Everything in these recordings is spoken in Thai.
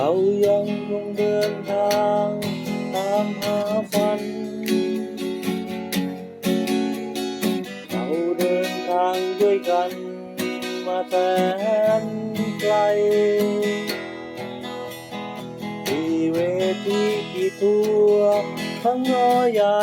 เรายังคงเดินทางตามหาฝัน เราเดินทางด้วยกัน มาแสนไกล มีเวทีกี่ตัวทั้งน้อยใหญ่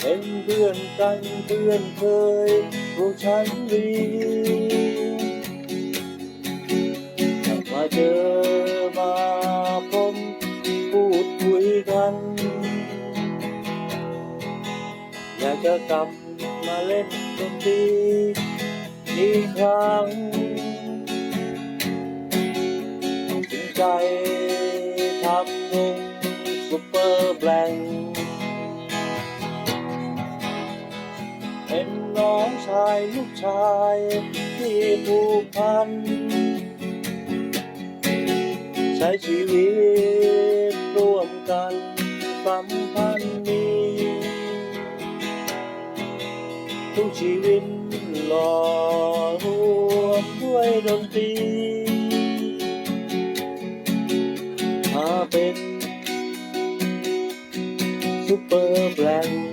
เป็นเพื่อนกันเพื่อนเคยพวกฉันดีกลับมาเจอมาพบพูดคุยกัน อยากจะกลับมาเล่นดนตรีอีกครั้งถึงใจ น้องชายลูกชายที่ผูกพัน ใช้ชีวิตร่วมกันสัมพันธ์นี้ทุกชีวิตหล่อรวมด้วยดนตรีมาเป็นซุปเปอร์แบงค์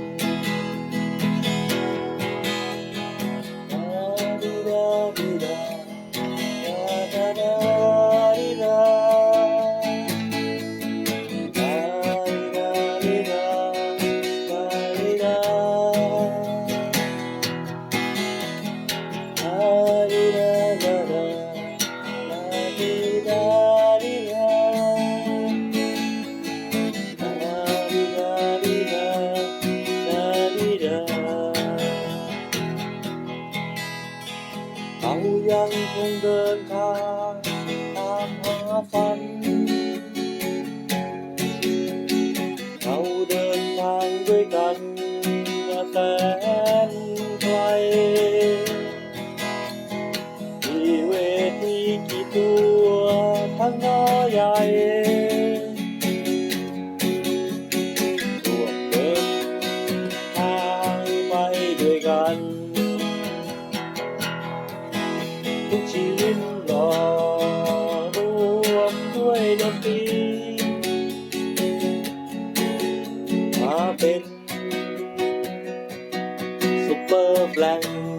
ยังคงเดินทางตามหาฝัน เราเดินทางด้วยกันมาแสนไกลมีเวทีกี่ตัวทั้งน้อยใหญ่ ทุกชีวิตหล่อรวมด้วยดนตรีมาเป็นซุปเปอร์แบงค์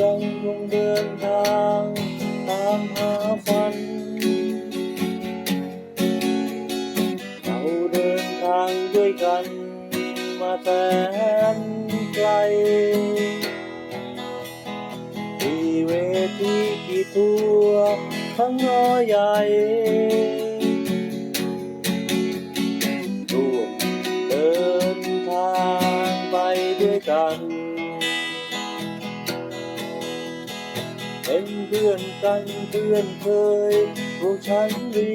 ยังคงเดินทางตามหาฝัน เราเดินทางด้วยกัน มาแสนไกล มีเวทีกี่ตัวทั้งน้อยใหญ่ร่วมเดินทางไปด้วยกัน เป็นเพื่อนกันเพื่อนเคยพวกฉันดี